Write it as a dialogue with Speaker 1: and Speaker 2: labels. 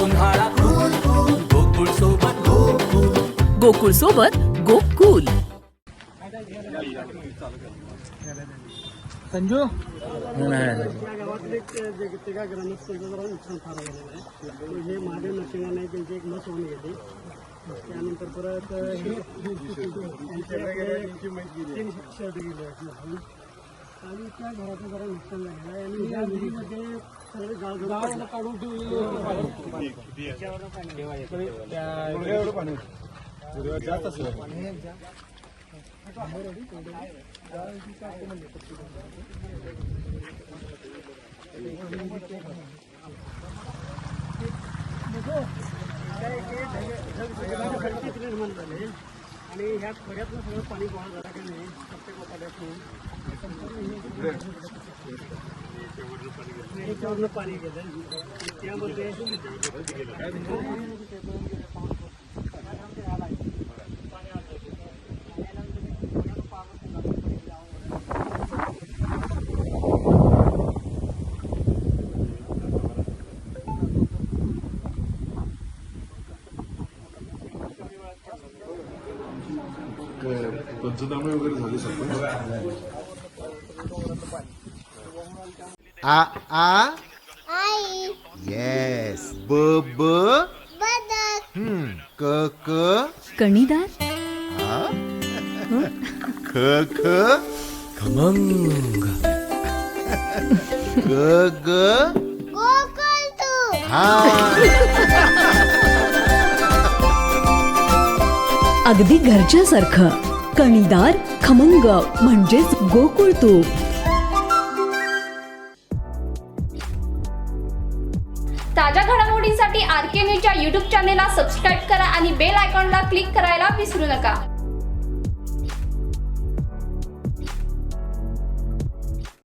Speaker 1: उन्हाळा cool cool Gokul सोबत गोकुल
Speaker 2: गोकुळ सोबत गोकुल
Speaker 3: तिघा ग्रामस्थांचं जरा नुकसान फार झालेलं आहे महादेव त्यांची एक मस होऊन गेली त्यानंतर परत तीन गेले आणि त्या घराचं जरा नुकसान झालेलं आहे. आणि या विहिरीमध्ये सगळे गाव गावाला काढून निर्माण झाले आणि ह्या खोऱ्यातलं सगळं पाणी गोळा झालं की नाही. प्रत्येक पाण्यातून याच्यावरनं पाणी गेलं. त्यामध्ये
Speaker 4: पंचनामे वगैरे झाले सगळं.
Speaker 5: आ आ? येस ब ब?
Speaker 6: बदक.
Speaker 5: हम्म. क क?
Speaker 2: कणीदार?
Speaker 5: ख ख?
Speaker 1: खमंग.
Speaker 5: ग ग? हा.
Speaker 2: अगदी घरच्यासारखं. कणीदार खमंग म्हणजेच गोकुळ तूप.
Speaker 7: ताज्या घडामोडींसाठी आर के न्यूजच्या यूट्यूब चॅनेलला सबस्क्राईब करा आणि बेल आयकॉनला क्लिक करायला विसरू नका.